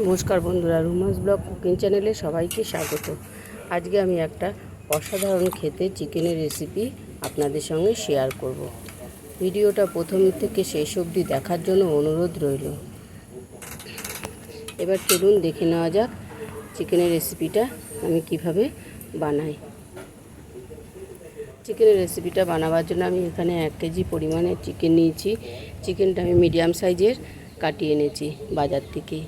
নমস্কার বন্ধুরা, রুমাস blog cooking চ্যানেলে সবাইকে স্বাগত। আজকে আমি একটা অসাধারণ খেতে চিকেনের রেসিপি আপনাদের সঙ্গে শেয়ার করব। ভিডিওটা প্রথম থেকে শেষ অবধি দেখার জন্য অনুরোধ রইল। এবার চলুন দেখে নেওয়া যাক চিকেনের রেসিপিটা আমি কীভাবে বানাই। চিকেনের রেসিপিটা বানাবার জন্য আমি এখানে এক কেজি পরিমাণে চিকেন নিয়েছি। চিকেনটা আমি মিডিয়াম সাইজের কাটিয়ে এনেছি বাজার থেকে।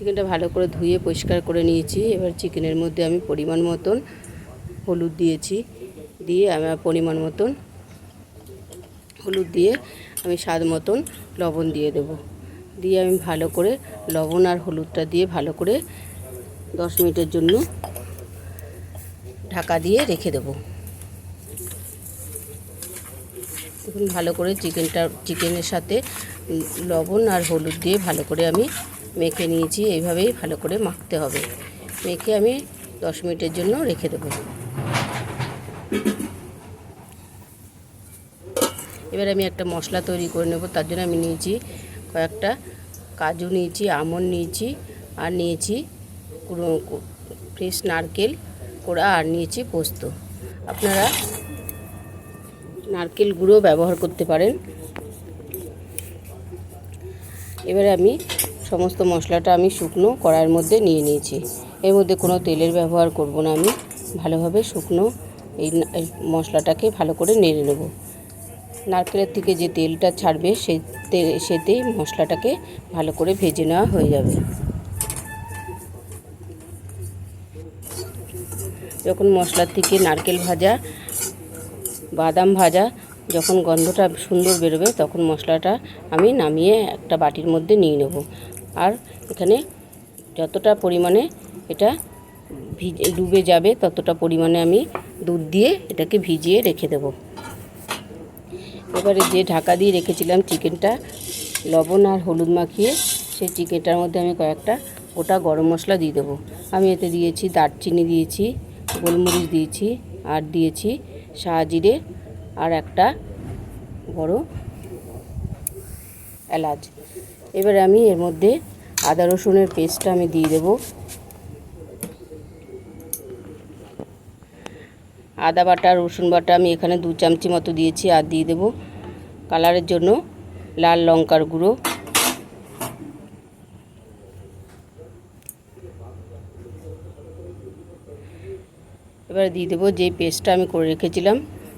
চিকেনটা ভালো করে ধুয়ে পরিষ্কার করে নিয়েছি। এবার চিকেনের মধ্যে আমি পরিমাণ মতন হলুদ দিয়েছি। দিয়ে আমার পরিমাণ মতন হলুদ দিয়ে আমি স্বাদ মতন লবণ দিয়ে দেব। দিয়ে আমি ভালো করে লবণ আর হলুদটা দিয়ে ভালো করে দশ মিনিটের জন্য ঢাকা দিয়ে রেখে দেবো। দেখুন, ভালো করে চিকেনটা, চিকেনের সাথে লবণ আর হলুদ দিয়ে ভালো করে আমি মেখে নিয়েছি, এইভাবেই ভালো করে মাখতে হবে। মেখে আমি দশ মিনিটের জন্য রেখে দেবো। এবার আমি একটা মশলা তৈরি করে নেব, তার জন্য আমি নিয়েছি কয়েকটা কাজু নিয়েছি আমন্ড নিয়েছি, আর নিয়েছি ফ্রেশ নারকেল কোড়া, আর নিয়েছি পোস্ত। আপনারা নারকেল গুঁড়ো ব্যবহার করতে পারেন। এবারে আমি সমস্ত মশলাটা আমি শুকনো কড়াইয়ের মধ্যে নিয়ে নিয়েছি। এর মধ্যে কোনো তেলের ব্যবহার করব না আমি। ভালোভাবে শুকনো এই মশলাটাকে ভালো করে নেড়ে নেব। নারকেলের থেকে যে তেলটা ছাড়বে সেই তেল সেতেই মশলাটাকে ভালো করে ভেজে নেওয়া হয়ে যাবে। যখন মশলার থেকে নারকেল ভাজা, বাদাম ভাজা যখন গন্ধটা সুন্দর বেরোবে, তখন মশলাটা আমি নামিয়ে একটা বাটির মধ্যে নিয়ে নেব। আর এখানে যতটা পরিমাণে এটা ভিজে, ডুবে যাবে, ততটা পরিমাণে আমি দুধ দিয়ে এটাকে ভিজিয়ে রেখে দেব। এবারে যে ঢাকা দিয়ে রেখেছিলাম চিকেনটা, লবণ আর হলুদ মাখিয়ে, সেই চিকেনটার মধ্যে আমি কয়েকটা গোটা গরম মশলা দিয়ে দেবো। আমি এতে দিয়েছি দারচিনি দিয়েছি, গোলমরিচ দিয়েছি, আর দিয়েছি শাহজিরে আর একটা বড় এলাচ। এবারে আমি এর মধ্যে আদা রসুনের পেস্টটা আমি দিয়ে দেব। আদা বাটা, রসুন বাটা আমি এখানে দু চামচি মতো দিয়েছি আর দিয়ে দেব। কালারের জন্য লাল লঙ্কার গুঁড়ো। এবারে দিয়ে দেবো যে পেস্টটা আমি করে রেখেছিলাম,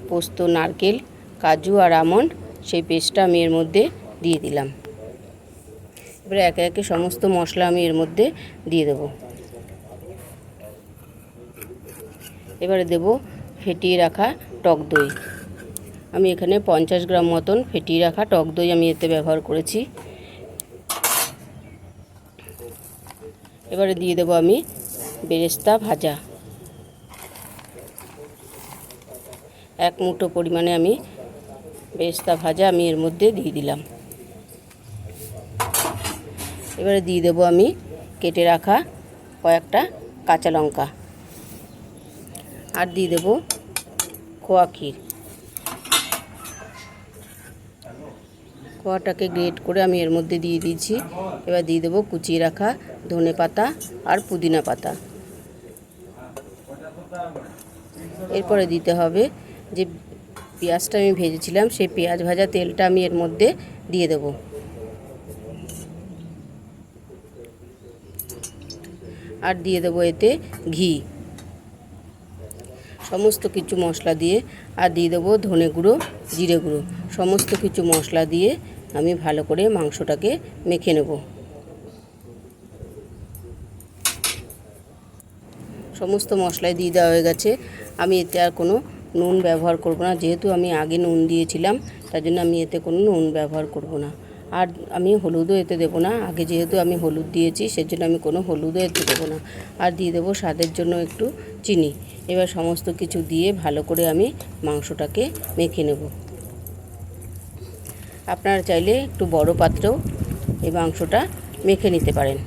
পোস্ত, নারকেল, কাজু আর আমন্ড, সেই পেস্টটা আমি এর মধ্যে দিয়ে দিলাম। এবারে একে একে সমস্ত মশলা আমি এর মধ্যে দিয়ে দেবো। এবারে দেব ফেটিয়ে রাখা টক দই। আমি এখানে পঞ্চাশ গ্রাম মতন ফেটিয়ে রাখা টক দই আমি এতে ব্যবহার করেছি। এবারে দিয়ে দেবো আমি বেরেস্তা ভাজা। এক মুঠো পরিমাণে আমি বেরেস্তা ভাজা আমি এর মধ্যে দিয়ে দিলাম। এবারে দিয়ে দেবো আমি কেটে রাখা কয়েকটা কাঁচা লঙ্কা। আর দিয়ে দেবো খোয়া ক্ষীর। খোয়াটাকে গ্রেট করে আমি এর মধ্যে দিয়ে দিয়েছি। এবার দিয়ে দেবো কুচিয়ে রাখা ধনে পাতা আর পুদিনা পাতা। এরপরে দিতে হবে যে পেঁয়াজটা আমি ভেজেছিলাম, সেই পেঁয়াজ ভাজা তেলটা আমি এর মধ্যে দিয়ে দেব। আর দিয়ে দেবো এতে ঘি। সমস্ত কিছু মশলা দিয়ে আর দিয়ে দেবো ধনে গুঁড়ো, জিরে গুঁড়ো। সমস্ত কিছু মশলা দিয়ে আমি ভালো করে মাংসটাকে মেখে নেব। সমস্ত মশলাই দিয়ে দেওয়া হয়ে গেছে। আমি এতে আর কোনো নুন ব্যবহার করব না। যেহেতু আমি আগে নুন দিয়েছিলাম, তার জন্য আমি এতে কোনো নুন ব্যবহার করব না। আর আমি হলুদও এতে দেবো না। আগে যেহেতু আমি হলুদ দিয়েছি, সেজন্য আমি কোনো হলুদও এতে দেবো না। আর দিয়ে দেবো স্বাদের জন্য একটু চিনি। এবার সমস্ত কিছু দিয়ে ভালো করে আমি মাংসটাকে মেখে নেব। আপনারা চাইলে একটু বড় পাত্রেও এই মাংসটা মেখে নিতে পারেন।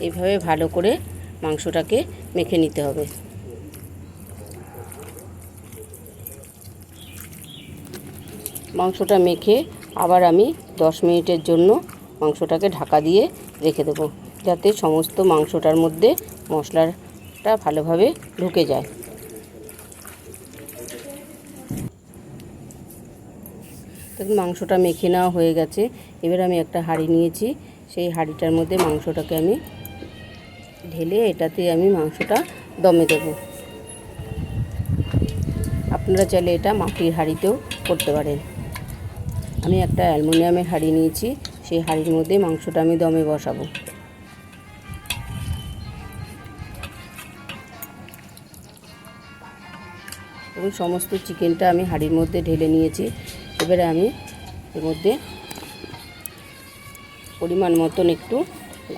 এইভাবে ভালো করে মাংসটাকে মেখে নিতে হবে। মাংসটা মেখে আবার আমি দশ মিনিটের জন্য মাংসটাকে ঢাকা দিয়ে রেখে দেবো, যাতে সমস্ত মাংসটার মধ্যে মশলাটা ভালোভাবে ঢুকে যায়। দেখুন মাংসটা মেখে নেওয়া হয়ে গেছে। এবার আমি একটা হাঁড়ি নিয়েছি। সেই হাঁড়িটার মধ্যে মাংসটাকে আমি ঢেলে এটাতে আমি মাংসটা দমে দেব। আপনারা চাইলে এটা মাটির হাঁড়িতেও করতে পারেন। আমি একটা অ্যালুমিনিয়ামের হাঁড়ি নিয়েছি, সেই হাঁড়ির মধ্যে মাংসটা আমি দমে বসাবো। এবং সমস্ত চিকেনটা আমি হাঁড়ির মধ্যে ঢেলে নিয়েছি। এবারে আমি এর মধ্যে পরিমাণ মতন একটু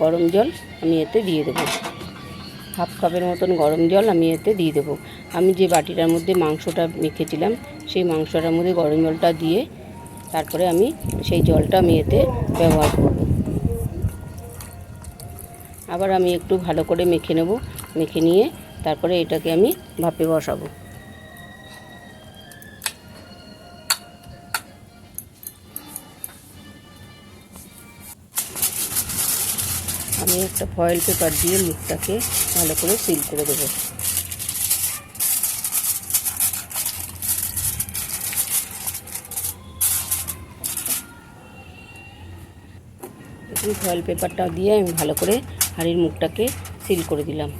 গরম জল আমি এতে দিয়ে দেবো। হাফ কাপের মতন গরম জল আমি এতে দিয়ে দেবো। আমি যে বাটিটার মধ্যে মাংসটা মেখেছিলাম, সেই মাংসটার মধ্যে গরম জলটা দিয়ে তারপরে আমি সেই জলটা আমি এতে ব্যবহার করব। আবার আমি একটু ভালো করে মেখে নেব, মেখে নিয়ে তারপরে এটাকে আমি ভাপে বসাবো। আমি একটা ফয়েল পেপার দিয়ে মুখটাকে ভালো করে সিল করে দেবো। দেখুন ফয়েল পেপারটা দিয়ে আমি ভালো করে হাঁড়ির মুখটাকে সিল করে দিলাম।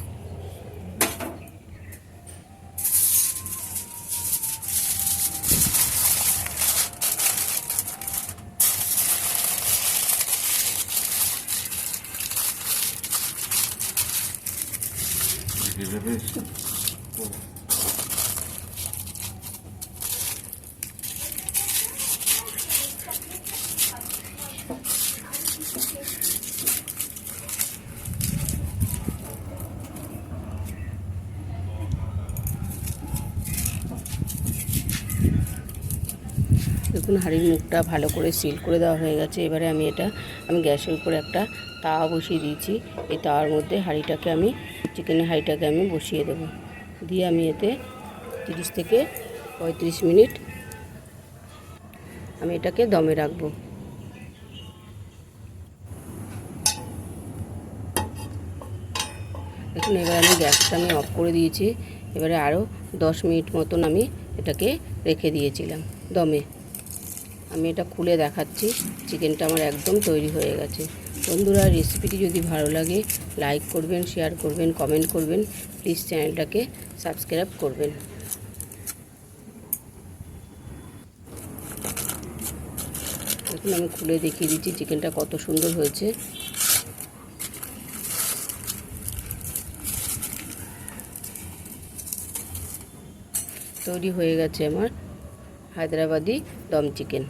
দেখুন, হাঁড়ির মুখটা ভালো করে সিল করে দেওয়া হয়ে গেছে। এবারে আমি এটা, আমি গ্যাসের উপরে একটা তাওয়া বসিয়ে দিয়েছি। এই তাওয়ার মধ্যে হাঁড়িটাকে আমি চিকেনের হাঁড়িটাকে আমি বসিয়ে দেবো। দিয়ে আমি এতে তিরিশ থেকে পঁয়ত্রিশ মিনিট আমি এটাকে দমে রাখব। দেখুন, এবার আমি গ্যাসটা আমি অফ করে দিয়েছি। এবারে আরও দশ মিনিট মতন আমি এটাকে রেখে দিয়েছিলাম, দমে। আমি এটা খুলে দেখাচ্ছি, চিকেনটা আমার একদম তৈরি হয়ে গেছে। বন্ধুরা, রেসিপিটি যদি ভালো লাগে, লাইক করবেন, শেয়ার করবেন, কমেন্ট করবেন, প্লিজ চ্যানেলটাকে সাবস্ক্রাইব করবেন। দেখুন, আমি খুলে দেখিয়ে দিচ্ছি, চিকেনটা কত সুন্দর হয়েছে। তৈরি হয়ে গেছে আমার হায়দ্রাবাদি দম চিকেন।